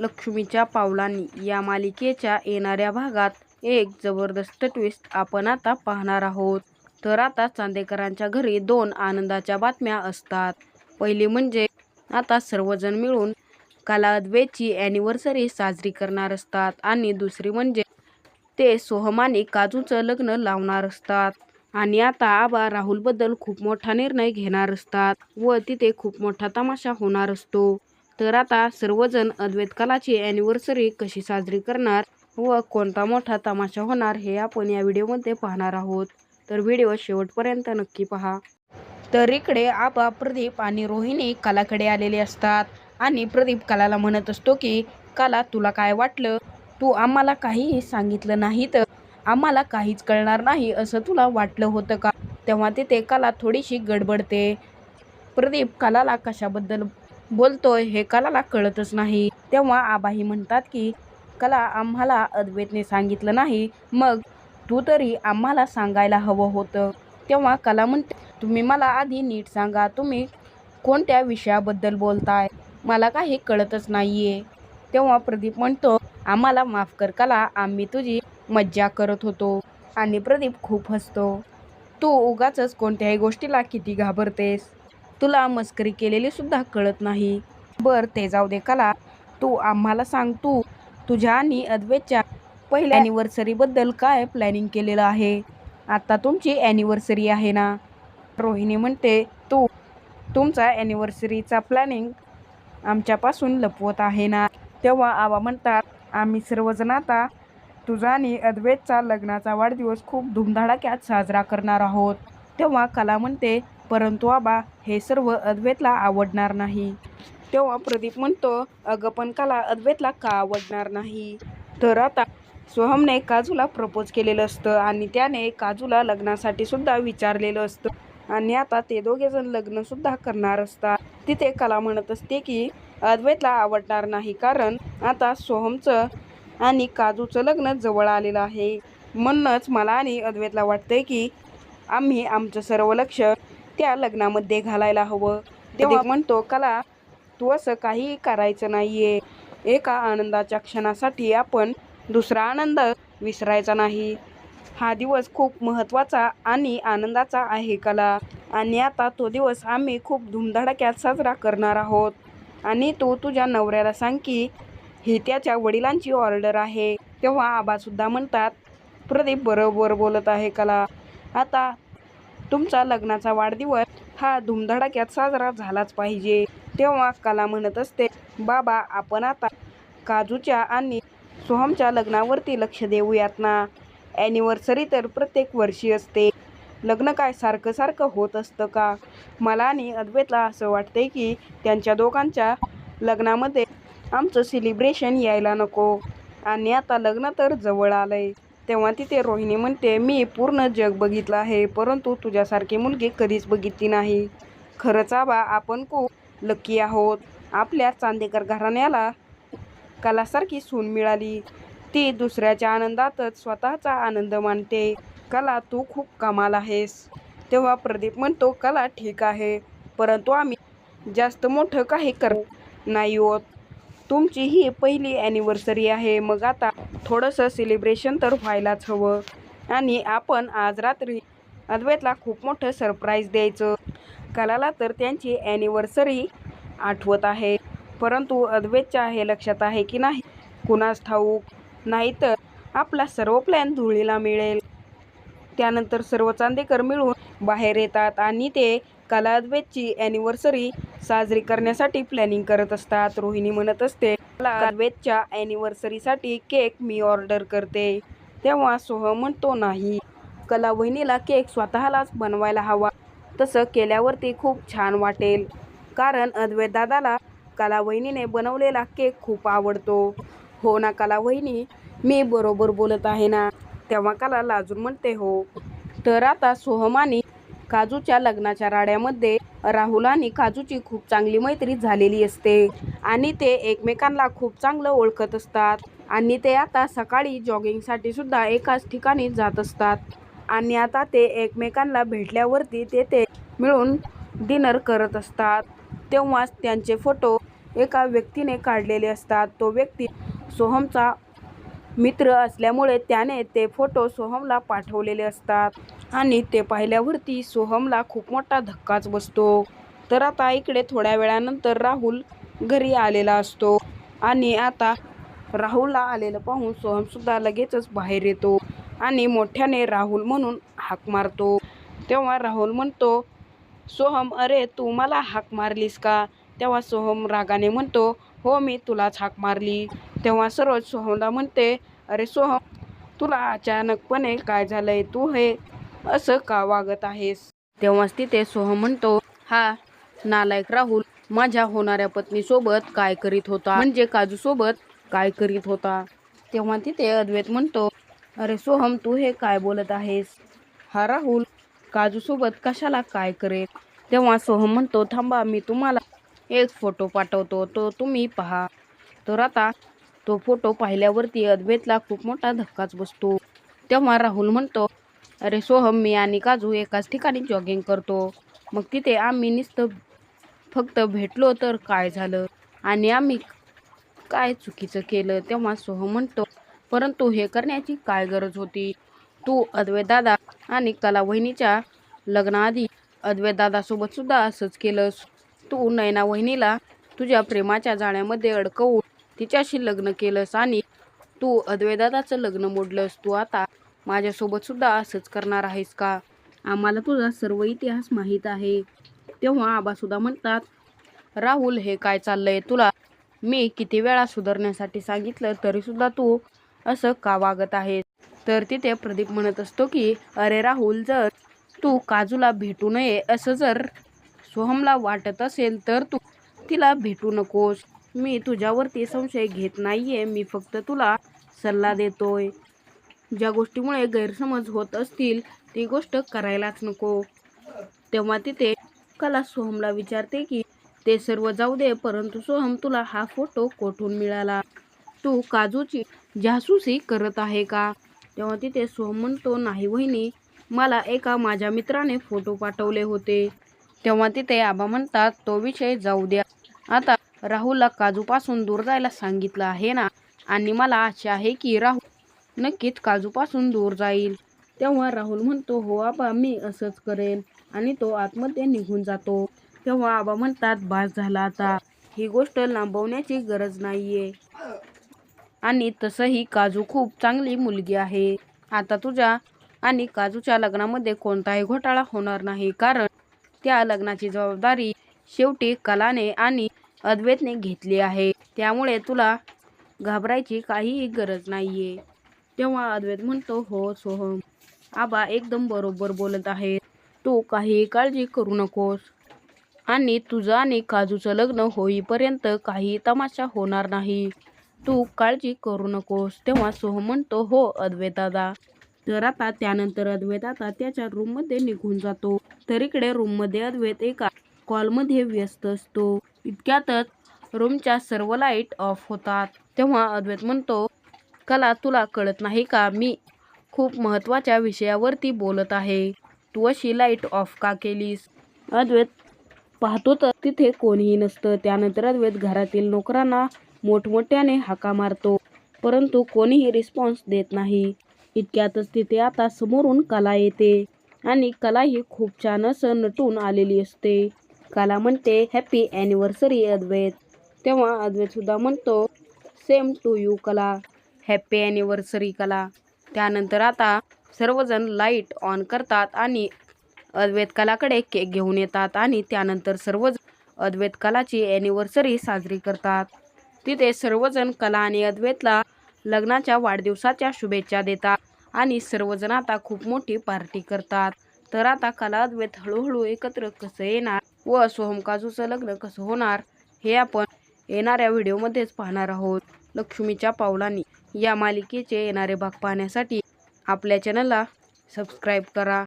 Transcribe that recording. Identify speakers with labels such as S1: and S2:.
S1: लक्ष्मीच्या पावलांनी या मालिकेच्या येणाऱ्या भागात एक जबरदस्त ट्विस्ट आपण आता पाहणार आहोत. तर आता चांदेकरांच्या घरी दोन आनंदाच्या बातम्या असतात. पहिली म्हणजे आता सर्वजण मिळून कालाद्वेची ॲनिव्हर्सरी साजरी करणार असतात आणि दुसरी म्हणजे ते सोहम आणि काजूचं लग्न लावणार असतात. आणि आता आबा राहुलबद्दल खूप मोठा निर्णय घेणार असतात व तिथे खूप मोठा तमाशा होणार असतो. तर आता सर्वजण अद्वैत कलाची ॲनिव्हर्सरी कशी साजरी करणार व कोणता मोठा तमाशा होणार हे आपण या व्हिडिओमध्ये पाहणार आहोत. तर व्हिडिओ शेवटपर्यंत नक्की पहा. तर इकडे आबा प्रदीप आणि रोहिणी कलाकडे आलेले असतात आणि प्रदीप कलाला म्हणत असतो की कला तुला काय वाटलं? तू आम्हाला काहीही सांगितलं नाही तर आम्हाला काहीच कळणार नाही असं तुला वाटलं होतं का? तेव्हा तिथे कला थोडीशी गडबडते. प्रदीप कलाला कशाबद्दल बोलतोय हे कलाला कळतच नाही. तेव्हा आबाही म्हणतात की कला आम्हाला अद्वैतने सांगितलं नाही. मग तू तरी आम्हाला सांगायला हवं होतं. तेव्हा कला म्हणते तुम्ही मला आधी नीट सांगा तुम्ही कोणत्या विषयाबद्दल बोलताय? मला काही कळतच नाहीये. तेव्हा प्रदीप म्हणतो आम्हाला माफ कर कला आम्ही तुझी मज्जा करत होतो. आणि प्रदीप खूप हसतो तू उगाच कोणत्याही गोष्टीला किती घाबरतेस? तुला मस्करी केलेली सुद्धा कळत नाही. बर ते जाऊ दे कला. तू आम्हाला सांग तू तुझ्या आणि अद्वेच्या पहिल्या ॲनिव्हर्सरीबद्दल काय प्लॅनिंग केलेलं आहे? आता तुमची ॲनिव्हर्सरी आहे ना? रोहिणी म्हणते तू तुमचा ॲनिव्हर्सरीचा प्लॅनिंग आमच्यापासून लपवत आहे ना? तेव्हा आबा म्हणतात आम्ही सर्वजण आता तुझा आणि अद्वैतचा लग्नाचा वाढदिवस खूप धुमधडाक्यात साजरा करणार आहोत. तेव्हा कला म्हणते परंतु आबा हे सर्व अद्वैतला आवडणार नाही. तेव्हा प्रदीप म्हणतो अगं पण कला अद्वैतला का आवडणार नाही? तर आता सोहमने काजूला प्रपोज केलेलं असतं आणि त्याने काजूला लग्नासाठी सुद्धा विचारलेलं असतं. आणि आता ते दोघे जण लग्न सुद्धा करणार असतात. तिथे कला म्हणत असते की अद्वैतला आवडणार नाही कारण आता सोहमचं आणि काजूचं लग्न जवळ आलेलं आहे. म्हणूनच मला आणि अद्वैतला वाटतंय की आम्ही आमचं सर्व लक्ष त्या लग्नामध्ये घालायला हवं. तेव्हा म्हणतो कला तू असं काही करायचं नाहीये. एका आनंदाच्या क्षणासाठी आपण दुसरा आनंद विसरायचा नाही. हा दिवस खूप महत्त्वाचा आणि आनंदाचा आहे कला. आणि आता तो दिवस आम्ही खूप धुमधडाक्यात साजरा करणार आहोत. आणि तू तुझ्या नवऱ्याला सांग की ही त्याच्या वडिलांची ऑर्डर आहे. तेव्हा आबासुद्धा म्हणतात प्रदीप बरोबर बोलत आहे कला. आता तुमचा लग्नाचा वाढदिवस हा धुमधडाक्यात साजरा झालाच पाहिजे. तेव्हा कला म्हणत असते बाबा आपण आता काजूच्या आणि सोहमच्या लग्नावरती लक्ष देऊयात ना? ॲनिव्हर्सरी तर प्रत्येक वर्षी असते. लग्न काय सारखं सारखं होत असतं का? मला आणि अद्वैतला असं वाटते की त्यांच्या दोघांच्या लग्नामध्ये आमचं सेलिब्रेशन यायला नको. आणि आता लग्न तर जवळ आलं आहे तेव्हा तिथे रोहिणी म्हणते मी पूर्ण जग बघितलं आहे परंतु तुझ्यासारखी मुलगी कधीच बघितली नाही. खरंच आबा आपण खूप लकी आहोत. आपल्या चांदेकर घराण्याला कलासारखी सून मिळाली. ती दुसऱ्याच्या आनंदातच स्वतःचा आनंद मानते. कला तू खूप कमाल आहेस. तेव्हा प्रदीप म्हणतो कला ठीक आहे परंतु आम्ही जास्त मोठं काही कर नाही होत. तुमची ही पहिली ॲनिव्हर्सरी आहे. मग आता थोडंसं सेलिब्रेशन तर व्हायलाच हवं. आणि आपण आज रात्री अद्वैतला खूप मोठं सरप्राईज द्यायचं. कलाला तर त्यांची ॲनिव्हर्सरी आठवत आहे. परंतु अद्वैतच्या हे लक्षात आहे की नाही? कुणास ठाऊक? नाहीतर आपला सर्व प्लॅन धुळीला मिळेल. त्यानंतर सर्व चांदेकर मिळून बाहेर येतात आणि ते कला अॅनिव्हर्सरी साजरी करण्यासाठी प्लॅनिंग करत असतात. रोहिणी म्हणत असते कला अॅनिव्हर्सरीसाठी ॲनिव्हर्सरीसाठी केक मी ऑर्डर करते. तेव्हा सोहम म्हणतो नाही कला वहिनीला केक स्वतःलाच बनवायला हवा. तसं केल्यावरती खूप छान वाटेल. कारण अद्वैत दादाला कला वहिनीने बनवलेला केक खूप आवडतो. हो ना कला वहिनी मी बरोबर बोलत आहे ना? तेव्हा कला लाजून म्हणते हो. तर आता सोहम आणि काजूच्या लग्नाच्या राड्यामध्ये राहुल आणि काजूची खूप चांगली मैत्री झालेली असते. आणि ते एकमेकांना खूप चांगलं ओळखत असतात. आणि ते आता सकाळी जॉगिंगसाठी सुद्धा एकाच ठिकाणी जात असतात. आणि आता ते एकमेकांना भेटल्यावरती ते ते मिळून डिनर करत असतात. तेव्हाच त्यांचे फोटो एका व्यक्तीने काढलेले असतात. तो व्यक्ती सोहमचा मित्र असल्यामुळे त्याने ते फोटो सोहमला पाठवलेले असतात. आणि ते पाहिल्यावरती सोहमला खूप मोठा धक्काच बसतो. तर आता इकडे थोड्या वेळानंतर राहुल घरी आलेला असतो. आणि आता राहुलला आलेलं पाहून सोहमसुद्धा लगेचच बाहेर येतो. आणि मोठ्याने राहुल म्हणून हाक मारतो. तेव्हा राहुल म्हणतो सोहम अरे तू मला हाक मारलीस का? तेव्हा सोहम रागाने म्हणतो हो मी तुलाच हाक मारली. तेव्हा सरोज सोहमला म्हणते अरे सोहम तुला अचानकपणे काय झालंय? तू हे असं का वागत आहेस? तेव्हाच तिथे सोहम म्हणतो हा नालायक राहुल माझ्या होणाऱ्या पत्नीसोबत काय करीत होता? म्हणजे काजूसोबत काय करीत होता? तेव्हा तिथे अद्वैत म्हणतो अरे सोहम तू हे काय बोलत आहेस? हा राहुल काजूसोबत कशाला काय करेल? तेव्हा सोहम म्हणतो थांबा मी तुम्हाला एक फोटो पाठवतो तो तुम्ही पहा. तर आता तो फोटो पाहिल्यावरती अद्वैतला खूप मोठा धक्काच बसतो. तेव्हा राहुल म्हणतो अरे सोहम मी आणि काजू एकाच ठिकाणी जॉगिंग करतो. मग तिथे आम्ही नुसतं फक्त भेटलो तर काय झालं? आणि आम्ही काय चुकीचं केलं? तेव्हा सोहम म्हणतो परंतु हे करण्याची काय गरज होती? तू अद्वैत दादा आणि कला वहिनीच्या लग्नाआधी अद्वैत दादासोबत सुद्धा असंच केलंस. तू नयना वहिनीला तुझ्या प्रेमाच्या जाळ्यामध्ये अडकवून तिच्याशी लग्न केलंस आणि तू अद्वैदाचं लग्न मोडलंस तू आता. माझ्यासोबत सुद्धा असंच करणार आहेस का? आम्हाला तुझा सर्व इतिहास माहीत आहे. तेव्हा आबासुद्धा म्हणतात राहुल हे काय चाललंय? तुला मी किती वेळा सुधारण्यासाठी सांगितलं तरीसुद्धा तू असं का वागत आहेस? तर तिथे प्रदीप म्हणत असतो की अरे राहुल जर तू काजूला भेटू नये असं जर सोहमला वाटत असेल तर तू तिला भेटू नकोस. मी तुझ्यावरती संशय घेत नाहीये. मी फक्त तुला सल्ला देतोय. ज्या गोष्टीमुळे गैरसमज होत असतील ती गोष्ट करायलाच नको. तेव्हा तिथे कला सोहमला विचारते की ते सर्व जाऊ दे परंतु सोहम तुला हा फोटो कोठून मिळाला? तू काजूची जासूसी करत आहे का? तेव्हा तिथे सोहम म्हणतो नाही वहिनी मला एका माझ्या मित्राने फोटो पाठवले होते. तेव्हा तिथे आबा म्हणतात तो विषय जाऊ द्या. आता राहुलला काजूपासून दूर जायला सांगितलं आहे ना? आणि मला आशा आहे की राहुल नक्कीच काजूपासून दूर जाईल. तेव्हा राहुल म्हणतो हो आबा मी असंच करेन. आणि तो आतमध्ये निघून जातो. तेव्हा आबा म्हणतात बास झाला आता. ही गोष्ट लांबवण्याची गरज नाहीये. आणि तसंही काजू खूप चांगली मुलगी आहे. आता तुझ्या आणि काजूच्या लग्नामध्ये कोणताही घोटाळा होणार नाही. कारण त्या लग्नाची जबाबदारी शेवटी कलाने आणि अद्वैतने घेतली आहे. त्यामुळे तुला घाबरायची काहीही गरज नाहीये. तेव्हा अद्वैत म्हणतो हो सोहम. आबा एकदम बरोबर बोलत आहे. तू काही काळजी करू नकोस. आणि तुझं आणि काजूचं लग्न होईपर्यंत काही तमाशा होणार नाही. तू काळजी करू नकोस. तेव्हा सोहम म्हणतो हो अद्वैत दादा. तर आता त्यानंतर अद्वैत आता त्याच्या रूममध्ये निघून जातो. तर इकडे रूममध्ये अद्वैत एका कॉलमध्ये व्यस्त असतो. इतक्यातच रूमच्या सर्व लाइट ऑफ होतात. तेव्हा अद्वैत म्हणतो कला तुला कळत नाही का? मी खूप महत्त्वाच्या विषयावरती बोलत आहे. तू अशी लाइट ऑफ का केलीस? अद्वैत पाहतो तर तिथे कोणीही नसतं. त्यानंतर अद्वैत घरातील नोकरांना मोठमोठ्याने हाका मारतो परंतु कोणीही रिस्पॉन्स देत नाही. इतक्यातच तिथे आता समोरून कला येते आणि कला ही खूप छान असं नटून आलेली असते. कला म्हणते हॅपी ॲनिव्हर्सरी अद्वैत. तेव्हा अद्वैत सुद्धा म्हणतो same to you Kala. Happy anniversary Kala. त्यानंतर आता सर्वजण लाइट ऑन करतात आणि अद्वैत कलाकडे केक घेऊन येतात आणि त्यानंतर सर्वजण अद्वैत कलाची ॲनिव्हर्सरी साजरी करतात. तिथे सर्वजण कला आणि अद्वैतला लग्नाच्या वाढदिवसाच्या शुभेच्छा देतात आणि सर्वजण आता खूप मोठी पार्टी करतात. तर आता कला अद्वैत हळूहळू एकत्र कसं येणार? व सोहम काजूचं लग्न कसं होणार हे आपण येणाऱ्या व्हिडिओमध्येच पाहणार आहोत. लक्ष्मीच्या पावलांनी या मालिकेचे येणारे भाग पाहण्यासाठी आपल्या चॅनलला सबस्क्राईब करा.